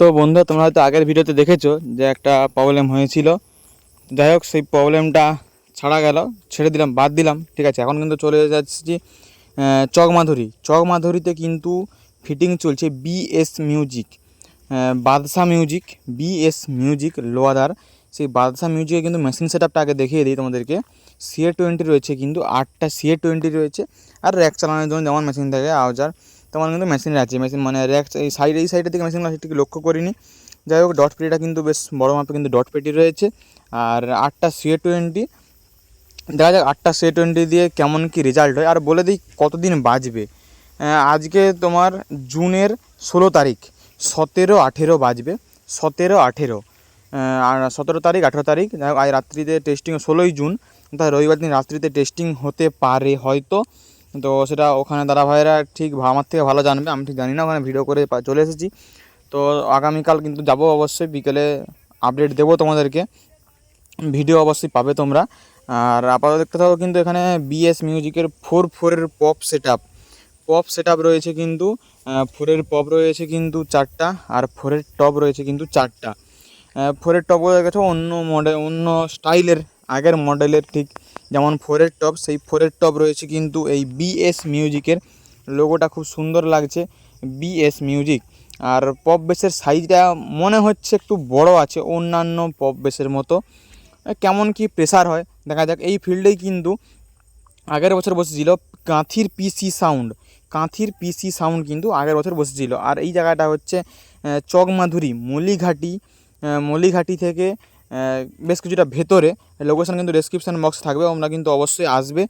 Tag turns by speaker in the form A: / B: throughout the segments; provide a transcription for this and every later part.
A: তো বন্ধু, তোমরা হয়তো আগের ভিডিওতে দেখেছ যে একটা প্রবলেম হয়েছিল। যাই হোক, সেই প্রবলেমটা ছাড়া গেল, ছেড়ে দিলাম, বাদ দিলাম, ঠিক আছে? এখন কিন্তু চলে যাচ্ছি চকমাধুরী। চকমাধুরীতে কিন্তু ফিটিং চলছে BS music Badsha music BS music লোয়াদার। সেই বাদশা মিউজিকে কিন্তু মেশিন সেট আপটা আগে দেখিয়ে দিই তোমাদেরকে। সিএ টোয়েন্টি রয়েছে কিন্তু, আটটা সিএ টোয়েন্টি রয়েছে। আর র্যাক চালানোর জন্য যেমন মেশিন থাকে, আউজার। তেমন কিন্তু মেশিন আছে মেশিন মানে র্যাক এই সাইড এই সাইডের দিকে মেশিনগুলো সেটিকে লক্ষ্য করিনি। যাই হোক ডট পেটিটা কিন্তু বেশ বড় মাপে কিন্তু ডট পেটি রয়েছে। আর আটটা সিএ টোয়েন্টি দেখা যাক আটটা সে টোয়েন্টি দিয়ে কেমন কি রেজাল্ট হয়। আর বলে দিই কতদিন বাজবে আজকে তোমার জুনের ষোলো তারিখ, সতেরো আঠেরো বাজবে, সতেরো আঠেরো। আর সতেরো তারিখ, আঠেরো তারিখ আজ রাত্রিতে টেস্টিং ষোলোই জুন তাই রবিবার দিন রাত্রিতে টেস্টিং হতে পারে হয়তো। তো সেটা ওখানে দাদা ভাইয়েরা ঠিক আমার থেকে ভালো জানবে, আমি ঠিক জানি না, ওখানে ভিডিও করে চলে এসেছি। তো আগামীকাল কিন্তু যাব অবশ্যই, বিকেলে আপডেট দেবো তোমাদেরকে। ভিডিও অবশ্যই পাবে তোমরা। আর আপাতত দেখতে থাকো কিন্তু এখানে বিএস মিউজিকের ফোর ফোরের pop set up pop set up রয়েছে কিন্তু ফোরের পপ রয়েছে কিন্তু চারটা, আর ফোরের টপ রয়েছে কিন্তু চারটা। ফোরের টপ হয়ে গেছে অন্য মডেল অন্য স্টাইলের আগের মডেলের ঠিক যেমন ফোরের টপ সেই ফোরের টপ রয়েছে কিন্তু এই বিএস মিউজিকের লোগোটা খুব সুন্দর লাগছে বিএস মিউজিক আর পপ বেসের সাইজটা মনে হচ্ছে একটু বড় আছে, অন্যান্য পপ বেসের মতো। কেমন কি প্রেসার হয়, দেখা যাক। এই ফিল্ডেই কিন্তু আগের বছর বসেছিল কাঁথির পিসি সাউন্ড কাঁথির পিসি সাউন্ড কিন্তু আগের বছর বসেছিল। আর এই জায়গাটা হচ্ছে চকমাধুরী, মলিঘাটি মলিঘাটি থেকে বেশ কিছুটা ভেতরে। লোকেশান কিন্তু ডেসক্রিপশান বক্স থাকবে আমরা কিন্তু অবশ্যই আসবে।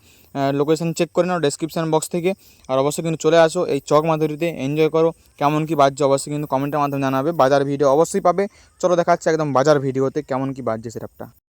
A: লোকেশান চেক করে নাও ডেসক্রিপশান বক্স থেকে আর অবশ্যই কিন্তু চলে আসো এই চক মাধুরীতে এনজয় করো। কেমন কি বাজছে অবশ্যই কিন্তু কমেন্টের মাধ্যমে জানাবে। বাজার ভিডিও অবশ্যই পাবে। চলো দেখাচ্ছে একদম বাজার ভিডিওতে কেমন কি বাজছে সেটআপটা